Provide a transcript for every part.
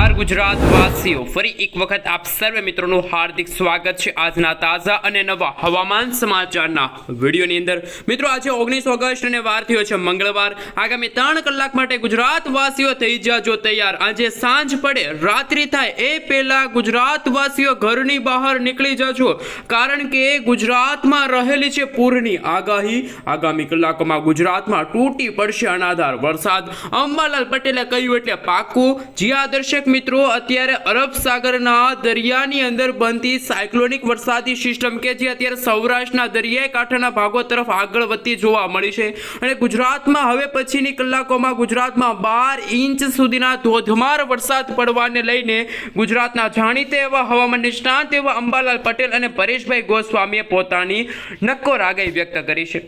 નમસ્કાર ગુજરાત વાસીઓ ફરી એક વખત આપ સર્વે મિત્રોનું હાર્દિક સ્વાગત છે. આજના તાજા અને નવા હવામાન સમાચારના વિડીયોની અંદર. મિત્રો, આજે ઓગણીસ ઓગસ્ટ અને વાર થયો છે મંગળવાર. આગામી ત્રણ કલાક માટે ગુજરાત વાસીઓ થઈ જાજો તૈયાર. આજે સાંજ પડે, રાત્રિ થાય, એ પહેલા ગુજરાત વાસીઓ ઘરની બહાર નીકળી જજો. કારણ કે ગુજરાતમાં રહેલી છે પૂરની આગાહી. આગામી કલાકોમાં ગુજરાતમાં તૂટી પડશે અનાધાર વરસાદ. અંબાલાલ પટેલે કહ્યું એટલે પાકું. જ્યાં દર્શક મિત્રો, અત્યારે અરબ સાગરના દરિયાની અંદર બનતી સાયક્લોનિક વરસાદી સિસ્ટમ કે જે અત્યારે સૌરાષ્ટ્રના દરિયાઈ કાંઠાના ભાગો તરફ આગળ વધતી જોવા મળી છે. અને ગુજરાતમાં હવે પછીની કલાકોમાં ગુજરાતમાં બાર ઇંચ સુધીના ધોધમાર વરસાદ પડવાને લઈને ગુજરાતના જાણીતા એવા હવામાન નિષ્ણાંત એવા અંબાલાલ પટેલ અને પરેશભાઈ ગોસ્વામીએ પોતાની નક્કોર આગાહી વ્યક્ત કરી છે.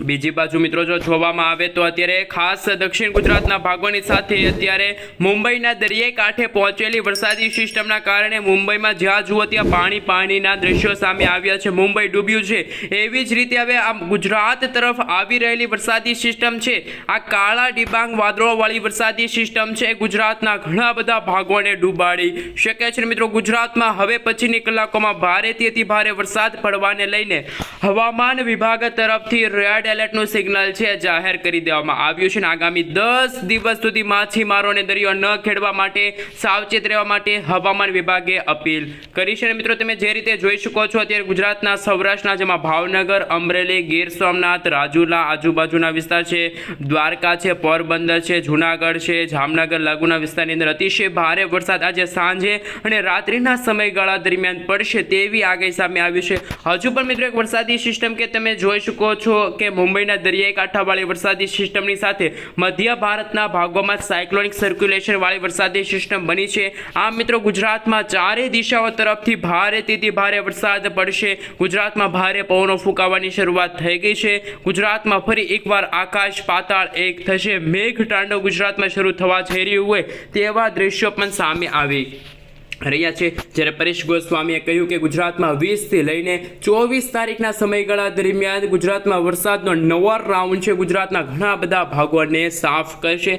બીજી બાજુ મિત્રો જો જોવામાં આવે તો અત્યારે ખાસ દક્ષિણ ગુજરાતના ભાગોની સાથે અત્યારે મુંબઈના દરિયાઈ કાંઠે પહોંચેલી વરસાદી સિસ્ટમના કારણે મુંબઈમાં જ્યાં જુઓ ત્યાં પાણી પાણીના દ્રશ્યો સામે આવ્યા છે. મુંબઈ ડૂબ્યું છે. એવી જ રીતે હવે આ ગુજરાત તરફ આવી રહેલી વરસાદી સિસ્ટમ છે. આ કાળા ડિબાંગ વાદળોવાળી વરસાદી સિસ્ટમ છે. ગુજરાતના ઘણા બધા ભાગોને ડૂબાડી શકે છે મિત્રો. ગુજરાતમાં હવે પછીની કલાકોમાં ભારેથી અતિ ભારે વરસાદ પડવાને લઈને હવામાન વિભાગ તરફથી રેડ એલર્ટનું સિગ્નલ છે, જાહેર કરી દેવામાં આવ્યું છે અને આગામી દસ દિવસ સુધી માછીમારોને દરિયો ન ખેડવા માટે, સાવચેત રહેવા માટે હવામાન વિભાગે અપીલ કરી છે. અને મિત્રો, તમે જે રીતે જોઈ શકો છો, અત્યારે ગુજરાતના સૌરાષ્ટ્રના, જેમાં ભાવનગર, અમરેલી, ગીર સોમનાથ, રાજુલા આજુબાજુના વિસ્તાર છે, દ્વારકા છે, પોરબંદર છે, જુનાગઢ છે, જામનગર, લાગુના વિસ્તારની અંદર અતિશય ભારે વરસાદ આજે સાંજે અને રાત્રિના સમયગાળા દરમિયાન પડશે તેવી આગાહી સામે આવી છે. હજુ પણ મિત્રો, એક વરસાદી સિસ્ટમ કે તમે જોઈ શકો છો કે મુંબઈના દરિયાઈ કાંઠાવાળી વરસાદી સિસ્ટમની સાથે મધ્ય ભારતના ભાગોમાં સાયક્લોનિક સર્ક્યુલેશન વાળી વરસાદી સિસ્ટમ બની છે. આ મિત્રો, ગુજરાતમાં ચારેય દિશાઓ તરફથી ભારે તેથી ભારે વરસાદ પડશે. ગુજરાતમાં ભારે પવનો ફૂંકાવાની શરૂઆત થઈ ગઈ છે. ગુજરાતમાં ફરી એકવાર આકાશ પાતાળ એક થશે. મેઘ તાંડવ ગુજરાતમાં શરૂ થવા જઈ રહ્યું હોય તેવા દ્રશ્યો પણ સામે આવી. રહ્યા છે. જ્યારે પરેશ ગોસ્વામીએ કહ્યું કે ગુજરાતમાં વીસથી લઈને ચોવીસ તારીખના સમયગાળા દરમિયાન ગુજરાતમાં વરસાદનો નવો રાઉન્ડ છે. ગુજરાતના ઘણા બધા ભાગોને સાફ કરશે.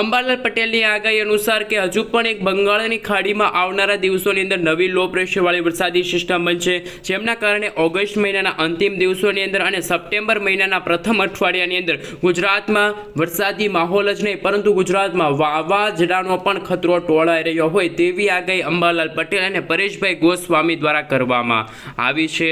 અંબાલાલ પટેલની આગાહી અનુસાર કે હજુ પણ એક બંગાળની ખાડીમાં આવનારા દિવસોની અંદર નવી લો પ્રેશરવાળી વરસાદી સિસ્ટમ બનશે. જેમના કારણે ઓગસ્ટ મહિનાના અંતિમ દિવસોની અંદર અને સપ્ટેમ્બર મહિનાના પ્રથમ અઠવાડિયાની અંદર ગુજરાતમાં વરસાદી માહોલ જ નહીં, પરંતુ ગુજરાતમાં વાવાઝોડાનો પણ ખતરો ટોળાઈ રહ્યો હોય તેવી આગાહી અંબાલાલ પટેલ અને પરેશભાઈ ગોસ્વામી દ્વારા કરવામાં આવી છે.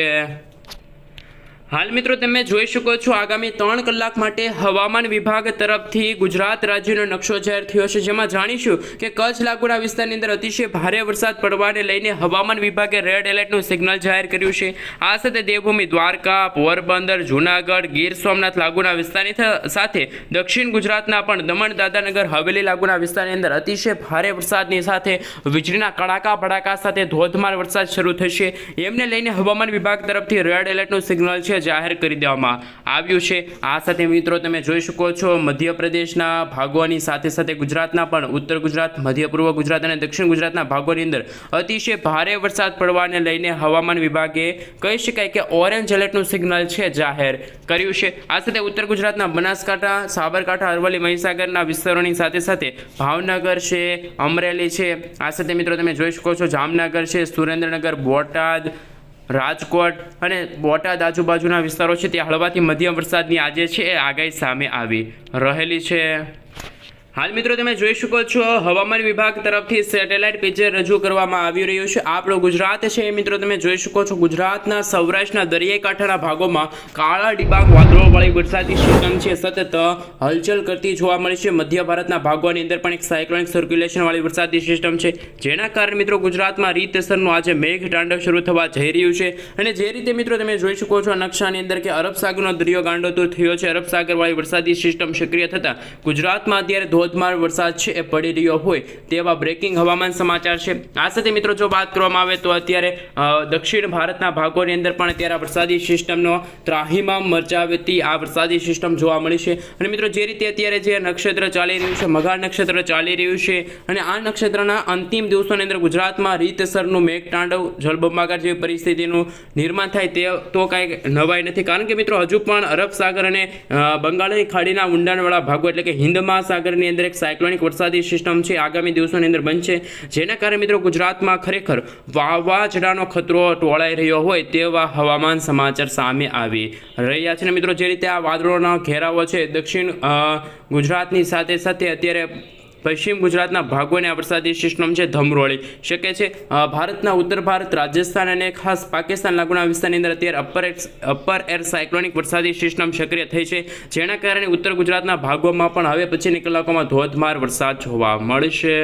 હાલ મિત્રો તમે જોઈ શકો છો આગામી ત્રણ કલાક માટે હવામાન વિભાગ તરફથી ગુજરાત રાજ્યનો નકશો જાહેર થયો છે, જેમાં જાણીશું કે કચ્છ લાગુના વિસ્તારની અંદર અતિશય ભારે વરસાદ પડવાને લઈને હવામાન વિભાગે રેડ એલર્ટનું સિગ્નલ જાહેર કર્યું છે. આ સાથે દેવભૂમિ દ્વારકા, પોરબંદર, જૂનાગઢ, ગીર સોમનાથ લાગુના વિસ્તારની સાથે દક્ષિણ ગુજરાતના પણ દમણ દાદાનગર હવેલી લાગુના વિસ્તારની અંદર અતિશય ભારે વરસાદની સાથે વીજળીના કડાકા ભડાકા સાથે ધોધમાર વરસાદ શરૂ થશે. એમને લઈને હવામાન વિભાગ તરફથી રેડ એલર્ટનું સિગ્નલ છે. જાહેર કરી દેવામાં આવ્યું છે. આ સાથે મિત્રો તમે જોઈ શકો છો, મધ્યપ્રદેશના ભાગોની સાથે સાથે ગુજરાતના પણ ઉત્તર ગુજરાત મધ્ય પૂર્વ ગુજરાત અને દક્ષિણ ગુજરાતના ભાગોની અંદર અતિશય ભારે વરસાદ પડવાને લઈને હવામાન વિભાગે કહી શકાય કે ઓરેન્જ એલર્ટનું સિગ્નલ છે જાહેર કર્યું છે. આ સાથે ઉત્તર ગુજરાતના બનાસકાંઠા, સાબરકાંઠા, અરવલ્લી, મહીસાગરના વિસ્તારોની સાથે સાથે ભાવનગર છે, અમરેલી છે. આ સાથે મિત્રો તમે જોઈ શકો છો, જામનગર છે, સુરેન્દ્રનગર, બોટાદ રાજકોટ અને બોટાદ આજુબાજુના વિસ્તારો છે. ત્યાં હળવાથી મધ્યમ વરસાદની આજે છે એ આગાહી સામે આવી રહેલી છે. હાલ મિત્રો તમે જોઈ શકો છો, હવામાન વિભાગ તરફથી સેટેલાઇટ પિક્ચર રજૂ કરવામાં આવી રહ્યું છે. આપણો ગુજરાત છે એ મિત્રો તમે જોઈ શકો છો, ગુજરાતના સૌરાષ્ટ્રના દરિયાઈ કાંઠાના ભાગોમાં કાળા ડિબાંગ વાદળોવાળી વરસાદી સિસ્ટમ છે. સતત હલચલ કરતી જોવા મળી છે. મધ્ય ભારતના ભાગોની અંદર પણ એક સાયક્લોનિક સર્ક્યુલેશન વાળી વરસાદી સિસ્ટમ છે. જેના કારણે મિત્રો ગુજરાતમાં રીતસરનું આજે મેઘ તાંડવ શરૂ થવા જઈ રહ્યું છે. અને જે રીતે મિત્રો તમે જોઈ શકો છો, નકશાની અંદર કે અરબ સાગરનો દરિયો તો થયો છે. અરબ સાગરવાળી વરસાદી સિસ્ટમ સક્રિય થતાં ગુજરાતમાં અત્યારે ધોધમાર વરસાદ છે, એ પડી રહ્યો હોય તેવા બ્રેકિંગ હવામાન સમાચાર છે. આ સાથે મિત્રો જો વાત કરવામાં આવે તો અત્યારે દક્ષિણ ભારતના ભાગોની અંદર પણ અત્યારે આ વરસાદી સિસ્ટમનો ત્રાહીમામ મરચાવતી આ વરસાદી સિસ્ટમ જોવા મળી છે. અને મિત્રો જે રીતે અત્યારે જે નક્ષત્ર ચાલી રહ્યું છે, મઘા નક્ષત્ર ચાલી રહ્યું છે અને આ નક્ષત્રના અંતિમ દિવસોની અંદર ગુજરાતમાં રીતસરનું મેઘતાંડવ, જળબંબાકાર જેવી પરિસ્થિતિનું નિર્માણ થાય તે, તો કાંઈ નવાઈ નથી. કારણ કે મિત્રો હજુ પણ અરબ સાગર અને બંગાળની ખાડીના ઊંડાણવાળા ભાગો એટલે કે હિન્દ મહાસાગરની અંદર એક સાયક્લોનિક વરસાદી સિસ્ટમ છે, આગામી દિવસોની અંદર બનશે. જેના કારણે મિત્રો ગુજરાતમાં ખરેખર વાવાઝોડાનો ખતરો ટોળાઈ રહ્યો હોય તેવા હવામાન સમાચાર સામે આવી રહ્યા છે. અને મિત્રો, જે રીતે આ વાદળોનો ઘેરાવો છે, દક્ષિણ ગુજરાતની સાથે સાથે અત્યારે પશ્ચિમ ગુજરાતના ભાગોને આ વરસાદી સિસ્ટમ છે ધમરોળી. શકે છે ભારતના ઉત્તર ભારત, રાજસ્થાન અને ખાસ પાકિસ્તાન લાગુના વિસ્તારની અંદર અત્યારે અપર અપર એર સાયક્લોનિક વરસાદી સિસ્ટમ સક્રિય થઈ છે. જેના કારણે ઉત્તર ગુજરાતના ભાગોમાં પણ હવે પછીની કલાકોમાં ધોધમાર વરસાદ જોવા મળશે.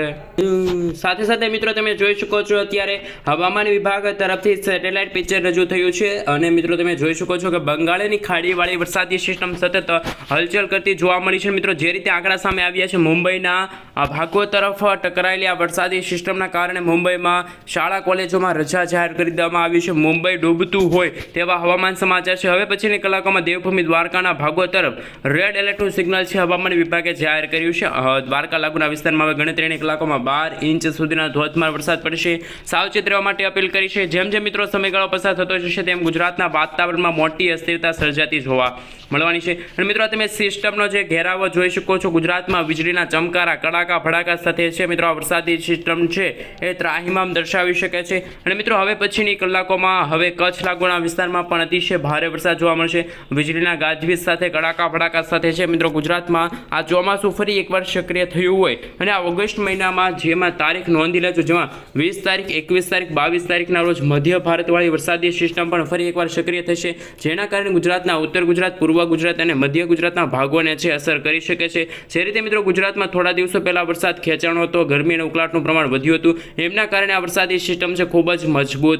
સાથે સાથે મિત્રો તમે જોઈ શકો છો અત્યારે હવામાન વિભાગ તરફથી સેટેલાઇટ પિક્ચર રજૂ થયું છે. અને મિત્રો તમે જોઈ શકો છો કે બંગાળની ખાડીવાળી વરસાદી સિસ્ટમ સતત હલચલ કરતી જોવા મળી છે. મિત્રો જે રીતે આંકડા સામે આવ્યા છે, મુંબઈના આ ભાગો તરફ ટકરાયેલી આ વરસાદી સિસ્ટમના કારણે મુંબઈમાં શાળા કોલેજોમાં રજા જાહેર કરી દેવામાં આવી છે. મુંબઈ ડૂબતું હોય તેવા હવામાન સમાચાર છે. હવે પછીની કલાકોમાં દેવભૂમિ દ્વારકાના ભાગો તરફ રેડ એલર્ટનું સિગ્નલ છે. હવામાન વિભાગે જાહેર કર્યું છે. દ્વારકા લાગુના વિસ્તારમાં હવે ગણતરીની કલાકોમાં બાર ઇંચ સુધીના ધોધમાર વરસાદ પડશે. સાવચેત રહેવા માટે અપીલ કરી છે. જેમ જેમ મિત્રો સમયગાળો પસાર થતો જશે, તેમ ગુજરાતના વાતાવરણમાં મોટી અસ્થિરતા સર્જાતી જોવા મળવાની છે. અને મિત્રો તમે સિસ્ટમનો જે ઘેરાવો જોઈ શકો છો. ગુજરાતમાં વીજળીના ચમકારા કડાકા ભડાકા સાથે છે. મિત્રો, આ વરસાદી સિસ્ટમ છે એ ત્રાહિમામ દર્શાવી શકે છે. અને મિત્રો, હવે પછીની કલાકોમાં હવે કચ્છ લાગુના વિસ્તારમાં પણ અતિશય ભારે વરસાદ જોવા મળશે. વીજળીના ગાજવીજ સાથે કડાકા ભડાકા સાથે છે. મિત્રો, ગુજરાતમાં આ ચોમાસું ફરી એકવાર સક્રિય થયું હોય. અને આ ઓગસ્ટ મહિનામાં જેમાં તારીખ નોંધી લેજો, જેમાં વીસ તારીખ, એકવીસ તારીખ, બાવીસ તારીખના રોજ મધ્ય ભારતવાળી વરસાદી સિસ્ટમ પણ ફરી એકવાર સક્રિય થશે. જેના કારણે ગુજરાતના ઉત્તર ગુજરાત, પૂર્વ ગુજરાત અને મધ્ય ગુજરાતના ભાગોને છે અસર કરી શકે છે. જે રીતે મિત્રો ગુજરાતમાં થોડા દિવસો પહેલા વરસાદ ખેંચાણો હતો. ગરમી અને ઉકળાટનું પ્રમાણ વધ્યું હતું. એમના કારણે આ વરસાદી સિસ્ટમ છે ખૂબ જ મજબૂત.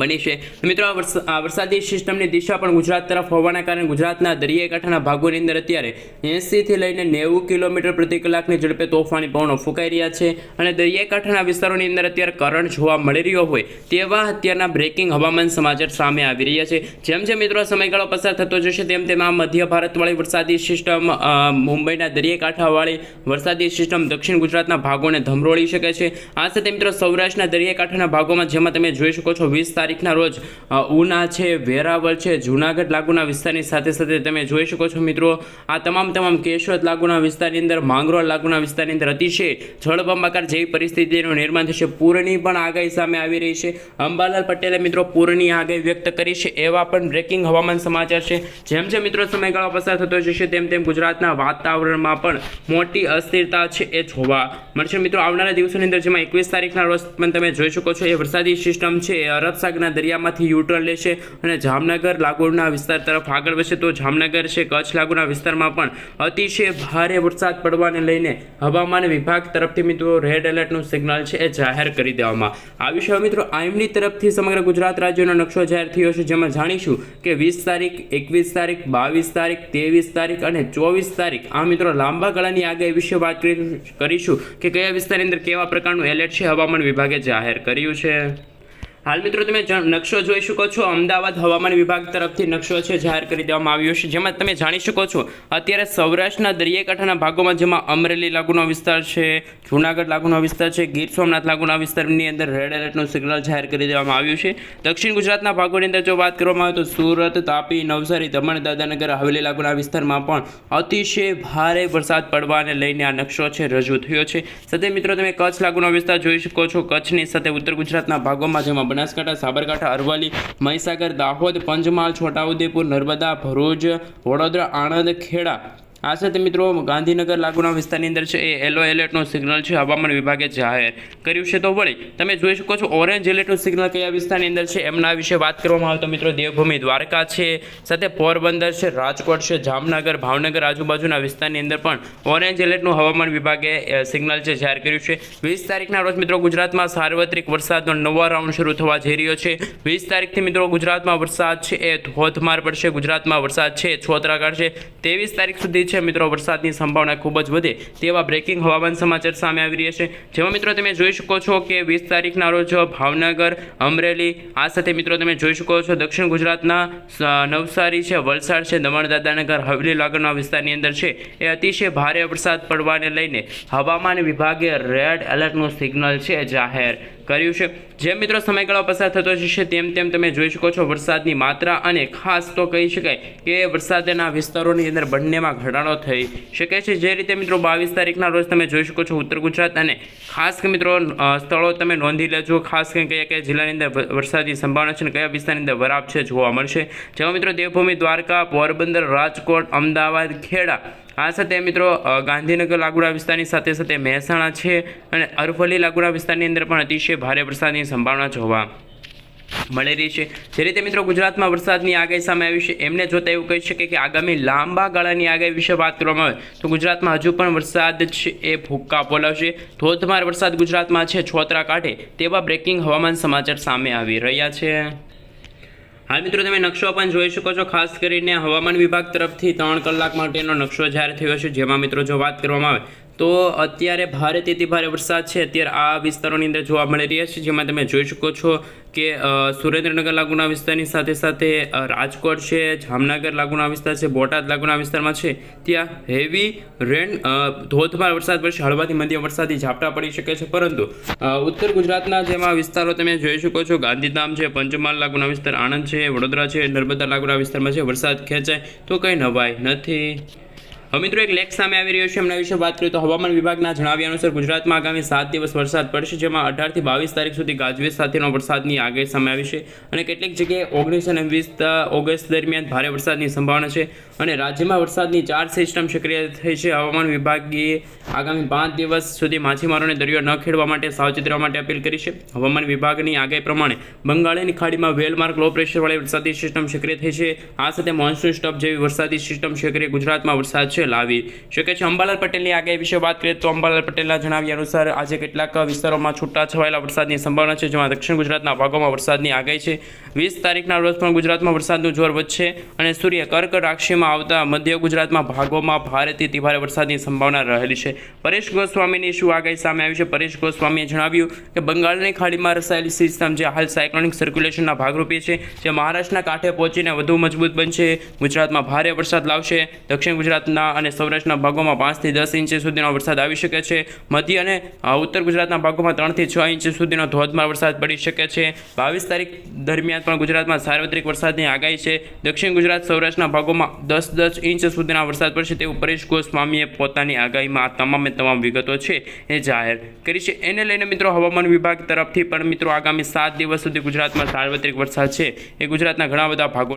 બની છે. મિત્રો, આ વરસાદી સિસ્ટમની દિશા પણ ગુજરાત તરફ હોવાના કારણે ગુજરાતના દરિયાકાંઠાના ભાગોની અંદર અત્યારે એંસીથી લઈને નેવું કિલોમીટર પ્રતિ કલાકની ઝડપે તોફાની પવનો ફૂંકાઈ રહ્યા છે અને દરિયાકાંઠાના વિસ્તારોની અંદર અત્યારે કરંટ જોવા મળી રહ્યો હોય તેવા અત્યારના બ્રેકિંગ હવામાન સમાચાર સામે આવી રહ્યા છે. જેમ જેમ મિત્રો સમયગાળો પસાર થતો જશે તેમ તેમ આ મધ્ય ભારતવાળી વરસાદી સિસ્ટમ મુંબઈના દરિયાકાંઠાવાળી વરસાદી સિસ્ટમ દક્ષિણ ગુજરાતના ભાગોને ધમરોળી શકે છે. આ સાથે મિત્રો સૌરાષ્ટ્રના દરિયાકાંઠાના ભાગોમાં, જેમાં તમે જોઈ શકો છો વીસ તારીખના રોજ ઉના છે, વેરાવળ છે, જુનાગઢ લાગુના વિસ્તારની સાથે સાથે તમે જોઈ શકો છો મિત્રો, આ તમામ તમામ કેશોદ લાગુના વિસ્તારની અંદર, માંગરોળ લાગુના વિસ્તારની અંદર અતિશય જળબંબાકાર જેવી પરિસ્થિતિનું નિર્માણ થશે. પૂરની પણ આગાહી સામે આવી રહી છે. અંબાલાલ પટેલે મિત્રો પૂરની આગાહી વ્યક્ત કરી છે. એવા પણ બ્રેકિંગ હવામાન સમાચાર છે. જેમ જેમ મિત્રો સમયગાળો પસાર થતો જશે, તેમ તેમ ગુજરાતના વાતાવરણમાં પણ મોટી અસ્થિરતા છે એ જોવા મળશે. મિત્રો, આવનારા દિવસોની અંદર જેમાં એકવીસ તારીખના રોજ પણ તમે જોઈ શકો છો. એ વરસાદી સિસ્ટમ છે. એ અરબ સાગરના દરિયામાંથી યુટર્ન લેશે અને જામનગર લાગોડના વિસ્તાર તરફ આગળ વધશે. તો જામનગર છે કચ્છ લાગુના વિસ્તારમાં પણ અતિશય ભારે વરસાદ પડવાને લઈને હવામાન વિભાગ તરફથી મિત્રો રેડ એલર્ટનું સિગ્નલ છે એ જાહેર કરી દેવામાં આવ્યું છે. મિત્રો આઈમની તરફથી સમગ્ર ગુજરાત રાજ્યનો નકશો જાહેર થયો છે, જેમાં જાણીશું કે વીસ તારીખ, એકવીસ તારીખ, બાવીસ તારીખ, ત્રેવીસ તારીખ અને ચોવીસ તારીખ આ મિત્રો લાંબા ગાળાની આગાહી વિશે વાત કરી- કરીશું કે કયા વિસ્તારની અંદર કેવા પ્રકારનું એલર્ટ છે હવામાન વિભાગે જાહેર કર્યું છે. હાલ મિત્રો તમે નકશો જોઈ શકો છો. અમદાવાદ હવામાન વિભાગ તરફથી નકશો છે જાહેર કરી દેવામાં આવ્યો છે. જેમાં તમે જાણી શકો છો, અત્યારે સૌરાષ્ટ્રના દરિયાકાંઠાના ભાગોમાં જેમાં અમરેલી લાગુનો વિસ્તાર છે, જૂનાગઢ લાગુનો વિસ્તાર છે, ગીર સોમનાથ લાગુના વિસ્તારની અંદર રેડ એલર્ટનું સિગ્નલ જાહેર કરી દેવામાં આવ્યું છે. દક્ષિણ ગુજરાતના ભાગોની અંદર જો વાત કરવામાં આવે તો સુરત, તાપી, નવસારી દમણ દાદાનગર હવેલી લાગુના વિસ્તારમાં પણ અતિશય ભારે વરસાદ પડવાને લઈને આ નકશો છે રજૂ થયો છે. સાથે મિત્રો તમે કચ્છ લાગુનો વિસ્તાર જોઈ શકો છો. કચ્છની સાથે ઉત્તર ગુજરાતના ભાગોમાં જેમાં બનાસકાંઠા સાબરકાંઠા અરવલ્લી મહીસાગર દાહોદ પંચમહાલ છોટાઉદેપુર નર્મદા ભરૂચ વડોદરા આણંદ ખેડા. આ સાથે મિત્રો, ગાંધીનગર લાગુના વિસ્તારની અંદર છે એ યલો એલર્ટનું સિગ્નલ છે, હવામાન વિભાગે જાહેર કર્યું છે. તો વળી, તમે જોઈ શકો છો ઓરેન્જ એલર્ટનું સિગ્નલ કયા વિસ્તારની અંદર છે, એમના વિશે વાત કરવામાં આવે તો મિત્રો, દેવભૂમિ દ્વારકા છે, સાથે પોરબંદર છે, રાજકોટ છે, જામનગર, ભાવનગર આજુબાજુના વિસ્તારની અંદર પણ ઓરેન્જ એલર્ટનું હવામાન વિભાગે સિગ્નલ છે, જાહેર કર્યું છે. વીસ તારીખના રોજ મિત્રો, ગુજરાતમાં સાર્વત્રિક વરસાદનો નવો રાઉન્ડ શરૂ થવા જઈ રહ્યો છે. વીસ તારીખથી મિત્રો, ગુજરાતમાં વરસાદ છે, એ ધોધમાર પડશે. ગુજરાતમાં વરસાદ છે છોતરા કાઢશે ત્રેવીસ તારીખ સુધી છે મિત્રો, વરસાદની સંભાવના ખૂબ જ વધે તેવા બ્રેકિંગ હવામાન સમાચાર સામે આવી રહ્યા છે. જેમાં મિત્રો, તમે જોઈ શકો છો કે વીસ તારીખના રોજ ભાવનગર, અમરેલી, આ સાથે મિત્રો, તમે જોઈ શકો છો દક્ષિણ ગુજરાતના નવસારી છે, વલસાડ છે દમણ દાદાનગર હવેલી લાગણના વિસ્તારની અંદર છે. એ અતિશય ભારે વરસાદ પડવાને લઈને હવામાન વિભાગે રેડ એલર્ટનું સિગ્નલ છે જાહેર કર્યું છે. જેમ મિત્રો સમયગાળો પસાર થતો જશે તેમ તેમ તમે જોઈ શકો છો વરસાદની માત્રા અને ખાસ તો કહી શકાય કે વરસાદના વિસ્તારોની અંદર બંનેમાં ઘટાડો થઈ શકે છે. જે રીતે મિત્રો બાવીસ તારીખના રોજ તમે જોઈ શકો છો ઉત્તર ગુજરાત અને ખાસ કે મિત્રો સ્થળો તમે નોંધી લેજો. ખાસ કરીને કયા કયા જિલ્લાની અંદર વરસાદની સંભાવના છે અને કયા વિસ્તારની અંદર વરાપ છે જોવા મળશે. જેમાં મિત્રો દેવભૂમિ, દ્વારકા, પોરબંદર, રાજકોટ, અમદાવાદ, ખેડા, આ સાથે મિત્રો ગાંધીનગર, લાગુડા વિસ્તારની સાથે સાથે મહેસાણા છે અને અરવલ્લી, લાગુડા વિસ્તારની અંદર પણ અતિશય ભારે વરસાદની સંભાવના જોવા મળી રહી છે. જે રીતે મિત્રો ગુજરાતમાં વરસાદની આગાહી સામે આવી છે, એમને જોતા એવું કહી શકે કે આગામી લાંબા ગાળાની આગાહી વિશે વાત કરવામાં આવે તો ગુજરાતમાં હજુ પણ વરસાદ છે એ ભૂક્કા બોલાવશે ધોધમાર વરસાદ ગુજરાતમાં છે, છોતરા કાઢે તેવા બ્રેકિંગ હવામાન સમાચાર સામે આવી રહ્યા છે. હાલ મિત્રો તમે નકશો પણ જોઈ શકો છો, ખાસ કરીને હવામાન વિભાગ તરફથી ત્રણ કલાક માટેનો નકશો જાહેર થયો છે, જેમાં મિત્રો જો વાત કરવામાં આવે તો અત્યારે ભારે તેથી ભારે વરસાદ છે. અત્યારે આ વિસ્તારોની અંદર જોવા મળી રહ્યા છે, જેમાં તમે જોઈ શકો છો કે સુરેન્દ્રનગર લાગુના વિસ્તારની સાથે સાથે રાજકોટ છે, જામનગર લાગુના વિસ્તાર છે, બોટાદ લાગુના વિસ્તારમાં છે. ત્યાં હેવી રેન ધોધમાર વરસાદ પડશે. હળવાથી મધ્યમ વરસાદથી ઝાપટા પડી શકે છે. પરંતુ ઉત્તર ગુજરાતના જેમાં વિસ્તારો તમે જોઈ શકો છો. ગાંધીધામ છે, પંચમહાલ લાગુના વિસ્તાર આણંદ છે, વડોદરા છે, નર્મદા લાગુના વિસ્તારમાં છે, વરસાદ ખેંચાય તો કંઈ નવાય નથી. હવે મિત્રો એક લેખ સામે આવી રહ્યો છે, એમના વિશે વાત કરીએ તો હવામાન વિભાગના જણાવ્યા અનુસાર ગુજરાતમાં આગામી સાત દિવસ વરસાદ પડશે, જેમાં અઢારથી બાવીસ તારીખ સુધી ગાજવીજ સાથેનો વરસાદની આગાહી સામે આવી છે અને કેટલીક જગ્યાએ ઓગણીસ અને વીસ ઓગસ્ટ દરમિયાન ભારે વરસાદની સંભાવના છે અને રાજ્યમાં વરસાદની ચાર સિસ્ટમ સક્રિય થઈ છે. હવામાન વિભાગે આગામી પાંચ દિવસ સુધી માછીમારોને દરિયો ન ખેડવા માટે સાવચેત રહેવા માટે અપીલ કરી છે. હવામાન વિભાગની આગાહી પ્રમાણે બંગાળની ખાડીમાં વેલમાર્ક લો પ્રેશરવાળી વરસાદી સિસ્ટમ સક્રિય થઈ છે. આ સાથે મોન્સૂન સ્ટફ જેવી વરસાદી સિસ્ટમ સક્રિય ગુજરાતમાં વરસાદ છે. લાવી શકે છે. અંબાલાલ પટેલની આગાહી વિશે વાત કરીએ તો અંબાલાલ પટેલના જણાવ્યા અનુસાર આજે કેટલાક વિસ્તારોમાં છૂટા છવાયેલા વરસાદની સંભાવના છે, જેમાં દક્ષિણ ગુજરાતના ભાગોમાં વરસાદની આગાહી છે. વીસ તારીખના રોજ પણ ગુજરાતમાં વરસાદનું જોર વધશે અને સૂર્ય કર્ક રાશિમાં આવતા મધ્ય ગુજરાતમાં ભાગોમાં ભારેથી તિભારે વરસાદની સંભાવના રહેલી છે. પરેશ ગોસ્વામીની શું આગાહી સામે આવી છે? પરેશ ગોસ્વામીએ જણાવ્યું કે બંગાળની ખાડીમાં રસાયેલી સિસ્ટમ જે હાલ સાયક્લોનિક સર્ક્યુલેશનના ભાગરૂપે છે, જે મહારાષ્ટ્રના કાંઠે પહોંચીને વધુ મજબૂત બનશે. ગુજરાતમાં ભારે વરસાદ લાવશે. દક્ષિણ ગુજરાતના અને સૌરાષ્ટ્રના ભાગોમાં પાંચથી દસ ઇંચ સુધીનો વરસાદ આવી શકે છે. મધ્ય અને ઉત્તર ગુજરાતના ભાગોમાં ત્રણથી છ ઇંચ સુધીનો ધોધમાર વરસાદ પડી શકે છે. બાવીસ તારીખ દરમિયાન પણ ગુજરાતમાં સાર્વત્રિક વરસાદની આગાહી છે. દક્ષિણ ગુજરાત, સૌરાષ્ટ્રના ભાગોમાં દસ દસ ઇંચ સુધીના વરસાદ પડશે તેવું પરેશ ગોસ્વામીએ પોતાની આગાહીમાં આ તમામે તમામ વિગતો છે એ જાહેર કરી છે. એને લઈને મિત્રો હવામાન વિભાગ તરફથી પણ મિત્રો આગામી સાત દિવસ સુધી ગુજરાતમાં સાર્વત્રિક વરસાદ છે. એ ગુજરાતના ઘણા બધા ભાગો